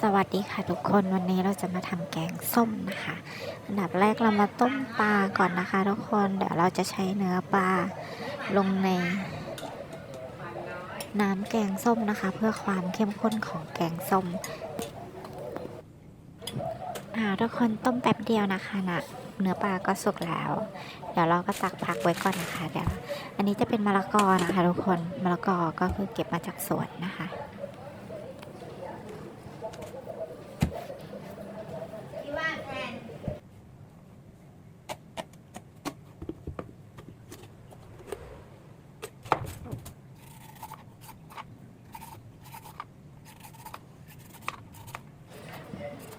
สวัสดีค่ะทุกคนวันนี้เราจะมาทำแกงส้มนะคะ อันดับแรกเรามาต้มปลาก่อนนะคะ ทุกคนเดี๋ยวเราจะใช้เนื้อปลาลงใน น้ำแกงส้มนะคะ เพื่อความเข้มข้นของแกงส้มทุกคนต้มแป๊บเดียวนะคะนะเนื้อปลาก็สุกแล้ว เดี๋ยวเราก็ตักพักไว้ก่อนนะคะเดี๋ยวอันนี้จะเป็นมะละกอนะคะ ทุกคนมะละกอก็คือเก็บมาจากสวนนะคะ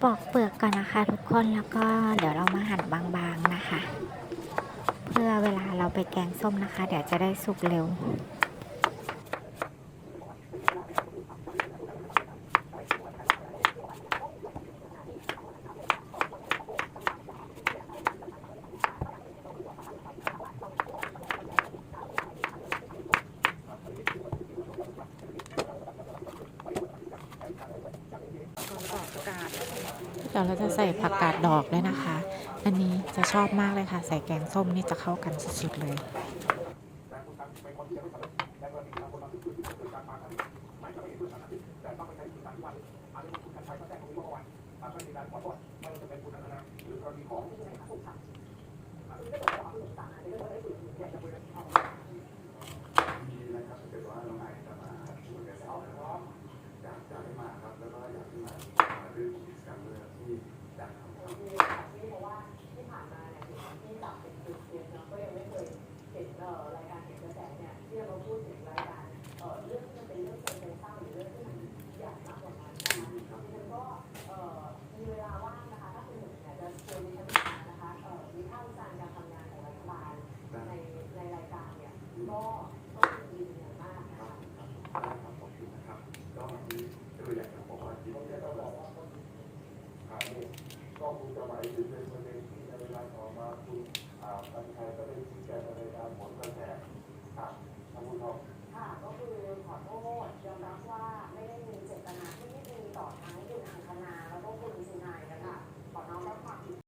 ปอกเปลือกก่อนนะคะ ทุกคนแล้วก็เดี๋ยวเรามาหั่นบางๆนะคะ เพื่อเวลาเราไปแกงส้มนะคะ เดี๋ยวจะได้สุกเร็ว ดี๋ยวเราจะใส่ผักกาดดอกด้วยนะคะ อันนี้จะชอบมากเลยค่ะ ใส่แกงส้มนี่จะเข้ากันสุดๆเลยก็คงจะหมายถึงในประเป็นที่ ในเวลาต่อมาคุณอ่าบรรชัยก็ได้ชี้แจงในรายการผลกระแสอะท่านผู้ชม ค่ะก็คือขอโทษยอมรับว่าไม่ได้มีเจตนาที่ไม่ดีต่อทั้งคุณอังคณาแล้วก็คุณสุนายนะคะขอน้อมรับความผิด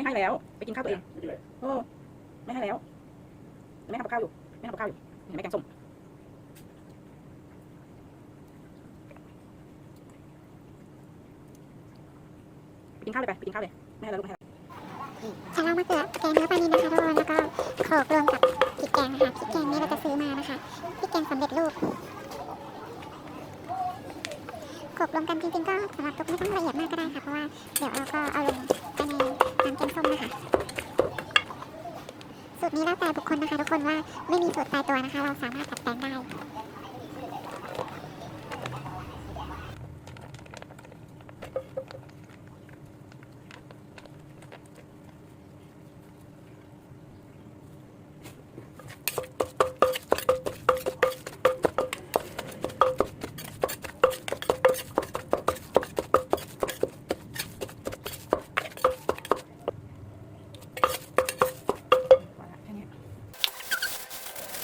ไม่ให้แล้ว ไปกินข้าวตัวเองโอ้ไม่ให้แล้วแม่ทำกับข้าวอยู่แม่ทำกับข้าวอยู่เห็นไหมแกงส้มไปกินข้าวเลยไปไปกินข้าวเลยไม่ให้แล้วลูกไม่ให้แล้วฉันเอามะเขือแกงเนื้อปลานิลนะคะทุกคนแล้วก็โขลกรวมกับพริกแกงนะคะพริกแกงนี้เราจะซื้อมานะคะพริกแกงสำเร็จรูปโขลกรวมกันจริงๆก็สำหรับตุ๊กไม่ต้องละเอียดมากก็ได้ค่ะเพราะว่าเดี๋ยวเราก็เอาลงไปใน น้ำแกงส้มนะคะสูตรนี้แล้วแต่บุคคลนะคะทุกคนว่าไม่มีสูตรตายตัวนะคะ เราสามารถดัดแปลงได้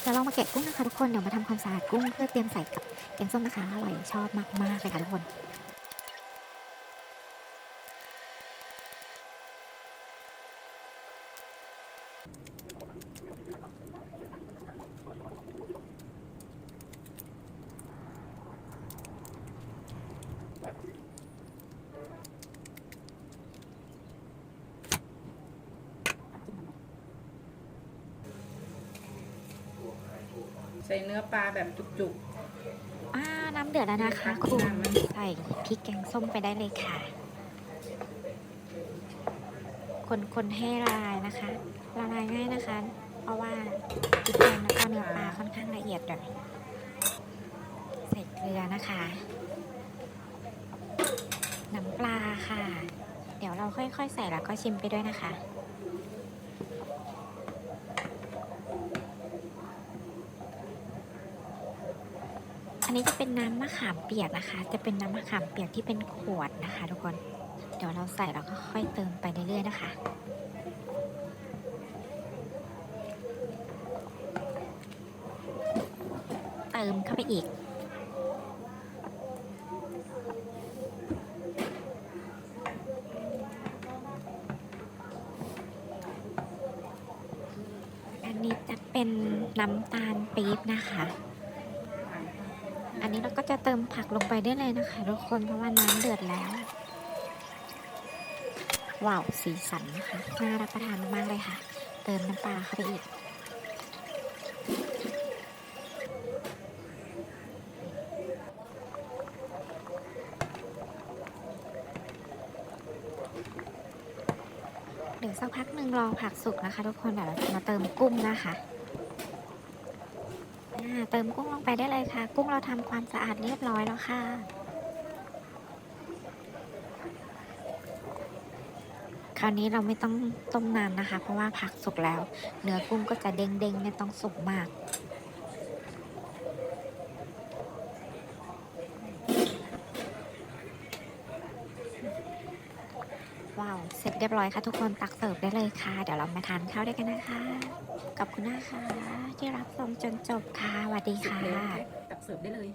จะลองมาแกะกุ้งนะคะทุกคน เดี๋ยวมาทำความสะอาดกุ้งเพื่อเตรียมใส่กับแกงส้มนะคะ อร่อยชอบมากๆเลยค่ะทุกคน ใส่เนื้อปลาแบบจุกอ่าน้ำเดือดแล้วนะคะๆคุณน้ำมันใส่พริกแกงส้มไปได้เลยค่ะ คนคนให้ละลายนะคะ ละลายง่ายนะคะ เพราะว่าพริกแกงแล้วก็เนื้อปลาค่อนข้างละเอียดเลยใส่เกลือนะคะ น้ำปลาค่ะ เดี๋ยวเราค่อยๆ ใส่แล้วก็ชิมไปด้วยนะคะ นี้จะเป็นน้ำมะขามเปียกนะคะ จะเป็นน้ำมะขามเปียกที่เป็นขวดนะคะ ทุกคน เดี๋ยวเราใส่แล้วก็ค่อยเติมไปเรื่อยๆนะคะเติมเข้าไปอีก อันนี้จะเป็นน้ำตาลปี๊บนะคะ จะเติมผักลงไปได้เลยนะคะทุกคนเพราะว่าน้ำเดือดแล้ว ว้าวสีสันนะคะน่ารับประทานมากเลยค่ะ เติมน้ำปลาเข้าไปอีกเดี๋ยวสักพักหนึ่งรอผักสุกนะคะ ทุกคนเดี๋ยวเราจะมาเติมกุ้งนะคะ เติมกุ้งลงไปได้เลยค่ะ กุ้งเราทำความสะอาดเรียบร้อยแล้วค่ะ คราวนี้เราไม่ต้องต้มนานนะคะ เพราะว่าผักสุกแล้ว เนื้อกุ้งก็จะเด้งๆ ไม่ต้องสุกมากว้าว เสร็จเรียบร้อยค่ะทุกคนตักเสิร์ฟได้เลยค่ะ เดี๋ยวเรามาทานข้าวด้วยกันนะคะ ขอบคุณนะคะที่รับชมจนจบค่ะสวัสดีค่ะ ตักเสิร์ฟได้เลย